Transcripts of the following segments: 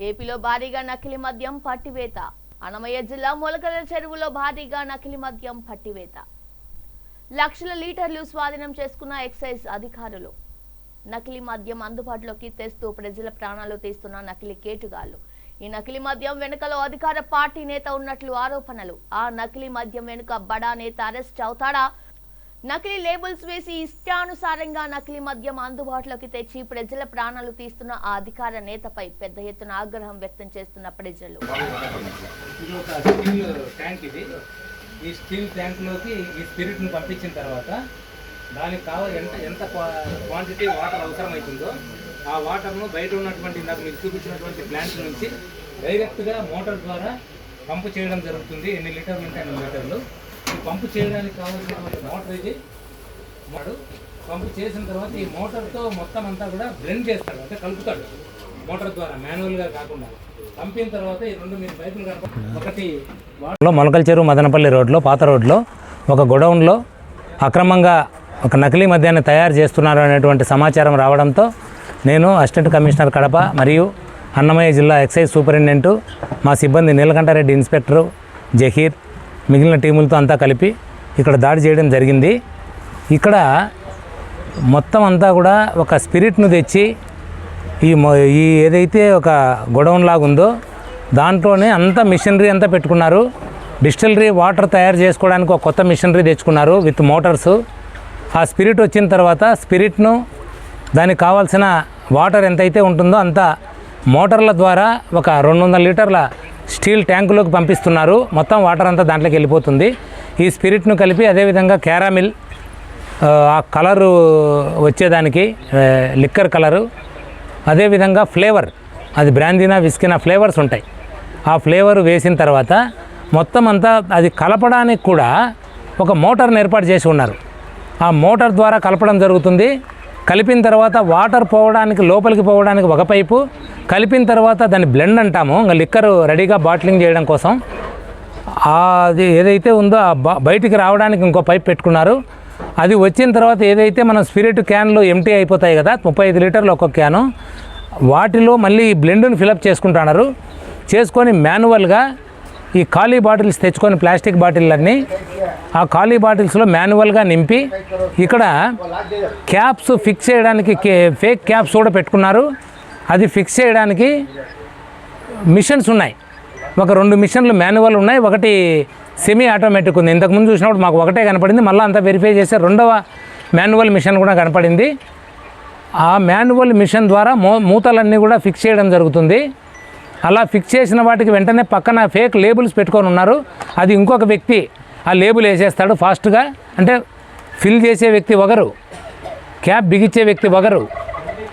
ఏపీలో భారీగా నకిలీ మద్యం పట్టివేత. అనమయ్య జిల్లా మొలకల చెరువులో భారీగా నకిలీ మద్యం పట్టివేత. లక్షల లీటర్లు స్వాధీనం చేసుకున్న ఎక్సైజ్ అధికారులు. నకిలీ మద్యం అందుబాటులోకి తెస్తూ ప్రజల ప్రాణాలు తీస్తున్న నకిలీ కేటుగాళ్ళు. ఈ నకిలీ మద్యం వెనుకలో అధికార పార్టీ నేత ఉన్నట్లు ఆరోపణలు. ఆ నకిలీ మద్యం వెనుక బడా నేత అరెస్ట్ అవుతాడా? నకిలీ లేబుల్స్ వేసి ఇష్టానుసారంగా నకిలీ మద్యం అందుబాటులోకి తెచ్చి ప్రజల ప్రాణాలు తీస్తున్న ఆ అధికార నేతపై పెద్ద ఎత్తున ఆగ్రహం వ్యక్తం చేస్తున్న ప్రజలు. ఇది స్టీల్ ట్యాంక్ ఈ స్టీల్ ట్యాంక్లోకి ఈ స్పిరిట్ని పంపించిన తర్వాత దానికి కావాలి ఎంత ఎంత క్వాంటిటీ వాటర్ అవసరమవుతుందో ఆ వాటర్ను బయట ఉన్నటువంటి ఇందాక మీకు చూపించినటువంటి ప్లాంట్ నుంచి డైరెక్ట్గా మోటార్ ద్వారా పంపు చేయడం జరుగుతుంది. ఎన్ని లీటర్లు ఉంటాయి ఎన్ని లీటర్లు? పంపు చేయడానికి కావాల్సినటువంటి మోటార్ ఇది. వాడు పంపు చేసిన తర్వాత ఈ మోటార్తో మొత్తం అంతా కూడా బ్లెండ్ చేస్తాడు అంటే కలుపుతాడు. మోటార్ ద్వారా మాన్యువల్గా కాకుండా. పంపిన తర్వాత ఈ రెండు మీరు పైపులు కనుక ఒకటి మొలకల్ చెరువు మదనపల్లి రోడ్లో పాత రోడ్లో ఒక గొడౌన్లో అక్రమంగా ఒక నకిలీ మద్యాన్ని తయారు చేస్తున్నారు అనేటువంటి సమాచారం రావడంతో నేను అసిస్టెంట్ కమిషనర్ కడప మరియు అన్నమయ్య జిల్లా ఎక్సైజ్ సూపరింటెండెంట్ మా సిబ్బంది నీలకంఠారెడ్డి ఇన్స్పెక్టరు జహీర్ మిగిలిన టీములతో అంతా కలిపి ఇక్కడ దాడి చేయడం జరిగింది. ఇక్కడ మొత్తం అంతా కూడా ఒక స్పిరిట్ను తెచ్చి ఈ ఈ ఏదైతే ఒక గొడౌన్ లాగా ఉందో దాంట్లోనే అంతా మిషనరీ అంతా పెట్టుకున్నారు. డిస్టిలరీ వాటర్ తయారు చేసుకోవడానికి ఒక కొత్త మిషనరీ తెచ్చుకున్నారు విత్ మోటార్స్. ఆ స్పిరిట్ వచ్చిన తర్వాత స్పిరిట్ను దానికి కావాల్సిన వాటర్ ఎంతైతే ఉంటుందో అంత మోటార్ల ద్వారా ఒక రెండు వందల లీటర్ల స్టీల్ ట్యాంకులోకి పంపిస్తున్నారు. మొత్తం వాటర్ అంతా దాంట్లోకి వెళ్ళిపోతుంది. ఈ స్పిరిట్ను కలిపి అదేవిధంగా క్యారామిల్ ఆ, ఆ కలరు వచ్చేదానికి లిక్కర్ కలరు అదేవిధంగా ఫ్లేవర్ అది బ్రాందీనా విస్కినా ఫ్లేవర్స్ ఉంటాయి. ఆ ఫ్లేవర్ వేసిన తర్వాత మొత్తం అంతా అది కలపడానికి కూడా ఒక మోటార్ని ఏర్పాటు చేసి ఉన్నారు. ఆ మోటార్ ద్వారా కలపడం జరుగుతుంది. కలిపిన తర్వాత వాటర్ పోవడానికి లోపలికి పోవడానికి ఒక పైపు కలిపిన తర్వాత దాన్ని బ్లెండ్ అంటాము. ఇంకా లిక్కర్ రెడీగా బాటిలింగ్ చేయడం కోసం. అది ఏదైతే ఉందో ఆ బయటికి రావడానికి ఇంకో పైప్ పెట్టుకున్నారు. అది వచ్చిన తర్వాత ఏదైతే మనం స్పిరిట్ క్యాన్లు ఎంటీ అయిపోతాయి కదా ముప్పై ఐదు లీటర్లు ఒక్కొక్క క్యాను వాటిలో మళ్ళీ బ్లెండ్ను ఫిలప్ చేసుకుంటున్నారు చేసుకొని మాన్యువల్గా ఈ ఖాళీ బాటిల్స్ తెచ్చుకొని ప్లాస్టిక్ బాటిళ్ళన్నీ ఆ ఖాళీ బాటిల్స్లో మాన్యువల్గా నింపి ఇక్కడ క్యాప్స్ ఫిక్స్ చేయడానికి కే- ఫేక్ క్యాప్స్ కూడా పెట్టుకున్నారు. అది ఫిక్స్ చేయడానికి మిషన్స్ ఉన్నాయి. ఒక రెండు మిషన్లు మాన్యువల్ ఉన్నాయి. ఒకటి సెమీ ఆటోమేటిక్ ఉంది. ఇంతకుముందు చూసినప్పుడు మాకు ఒకటే కనపడింది. మళ్ళీ అంతా వెరిఫై చేస్తే రెండవ మాన్యువల్ మిషన్ కూడా కనపడింది. ఆ మాన్యువల్ మిషన్ ద్వారా మూ మూతలన్నీ కూడా ఫిక్స్ చేయడం జరుగుతుంది. అలా ఫిక్స్ చేసిన వాటికి వెంటనే పక్కన ఫేక్ లేబుల్స్ పెట్టుకొని ఉన్నారు. అది ఇంకొక వ్యక్తి ఆ లేబుల్ వేసేస్తాడు ఫాస్ట్గా. అంటే ఫిల్ చేసే వ్యక్తి ఒకరు క్యాప్ బిగించే వ్యక్తి ఒకరు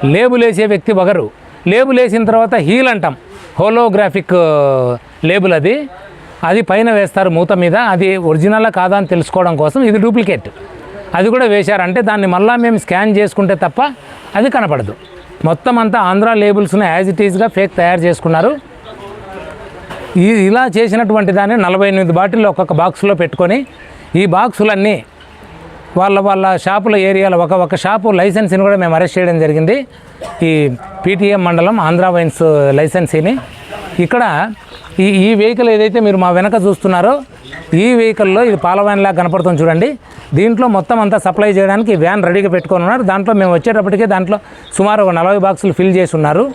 లేబుల్ వేసే వ్యక్తి ఒకరు. లేబుల్ వేసిన తర్వాత హీల్ అంటాం. హోలోగ్రాఫిక్ లేబుల్ అది. అది పైన వేస్తారు మూత మీద. అది ఒరిజినలా కాదా అని తెలుసుకోవడం కోసం ఇది డూప్లికేట్. అది కూడా వేశారంటే దాన్ని మళ్ళీ మేము స్కాన్ చేసుకుంటే తప్ప అది కనపడదు. మొత్తం అంతా ఆంధ్ర లేబుల్స్ని యాజ్ ఇట్ ఈజ్గా ఫేక్ తయారు చేసుకున్నారు. ఈ ఇలా చేసినటువంటి దాన్ని నలభై ఎనిమిది బాటిల్ ఒక్కొక్క బాక్స్లో పెట్టుకొని ఈ బాక్సులన్నీ వాళ్ళ వాళ్ళ షాపుల ఏరియాలో ఒక ఒక షాపు లైసెన్స్ని కూడా మేము అరెస్ట్ చేయడం జరిగింది. ఈ పీటీఎం మండలం ఆంధ్ర వైన్స్ లైసెన్సీని. ఇక్కడ ఈ ఈ వెహికల్ ఏదైతే మీరు మా వెనక చూస్తున్నారో ఈ వెహికల్లో ఇది పాల వ్యాన్ లాగా కనపడుతుంది చూడండి. దీంట్లో మొత్తం అంతా సప్లై చేయడానికి ఈ వ్యాన్ రెడీగా పెట్టుకొని ఉన్నారు. దాంట్లో మేము వచ్చేటప్పటికే దాంట్లో సుమారు ఒక నలభై బాక్సులు ఫిల్ చేసి ఉన్నారు.